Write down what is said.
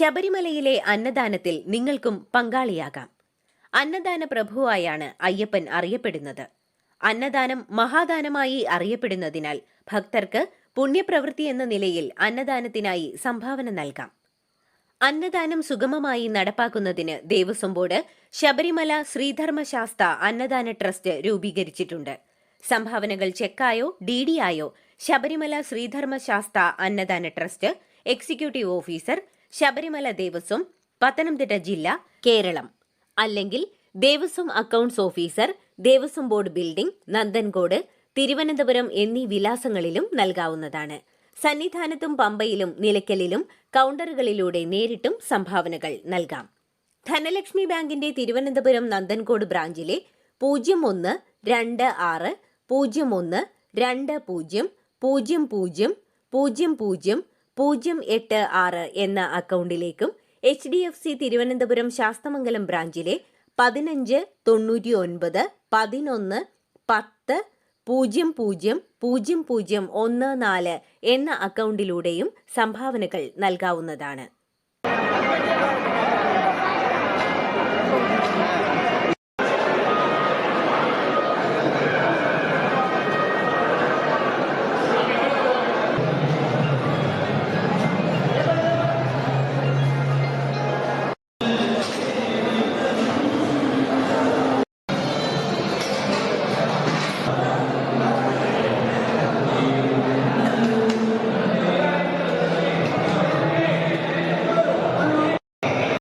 ശബരിമലയിലെ അന്നദാനത്തിൽ നിങ്ങൾക്കും പങ്കാളിയാകാം. അന്നദാന പ്രഭുവായാണ് അയ്യപ്പൻ അറിയപ്പെടുന്നത്. അന്നദാനം മഹാദാനമായി അറിയപ്പെടുന്നതിനാൽ ഭക്തർക്ക് പുണ്യപ്രവൃത്തി എന്ന നിലയിൽ അന്നദാനത്തിനായി സംഭാവന നൽകാം. അന്നദാനം സുഗമമായി നടപ്പാക്കുന്നതിന് ദേവസ്വം ബോർഡ് ശബരിമല ശ്രീധർമ്മശാസ്ത അന്നദാന ട്രസ്റ്റ് രൂപീകരിച്ചിട്ടുണ്ട്. സംഭാവനകൾ ചെക്കായോ ഡി ഡി ആയോ Sabarimala Sree Dharma Sastha അന്നദാന trust executive officer Sabarimala Devaswom Pathanamthitta ജില്ല കേരളം. അല്ലെങ്കിൽ Devaswom accounts officer Devaswom board building Nanthancode Thiruvananthapuram എന്നീ വിലാസങ്ങളിലും നൽകാവുന്നതാണ്. സന്നിധാനത്തും പമ്പയിലും നിലയ്ക്കലിലും കൗണ്ടറുകളിലൂടെ നേരിട്ടും സംഭാവനകൾ നൽകാം. ധനലക്ഷ്മി ബാങ്കിന്റെ തിരുവനന്തപുരം നന്ദൻകോട് ബ്രാഞ്ചിലെ പൂജ്യം ഒന്ന് രണ്ട് ആറ് പൂജ്യം ഒന്ന് രണ്ട് പൂജ്യം പൂജ്യം പൂജ്യം പൂജ്യം പൂജ്യം പൂജ്യം എട്ട് ആറ് എന്ന അക്കൗണ്ടിലേക്കും H D F C Thiruvananthapuram Sasthamangalam ബ്രാഞ്ചിലെ പതിനഞ്ച് തൊണ്ണൂറ്റി ഒൻപത് പതിനൊന്ന് പത്ത് പൂജ്യം പൂജ്യം പൂജ്യം പൂജ്യം ഒന്ന് നാല് എന്ന അക്കൗണ്ടിലൂടെയും സംഭാവനകൾ നൽകാവുന്നതാണ്.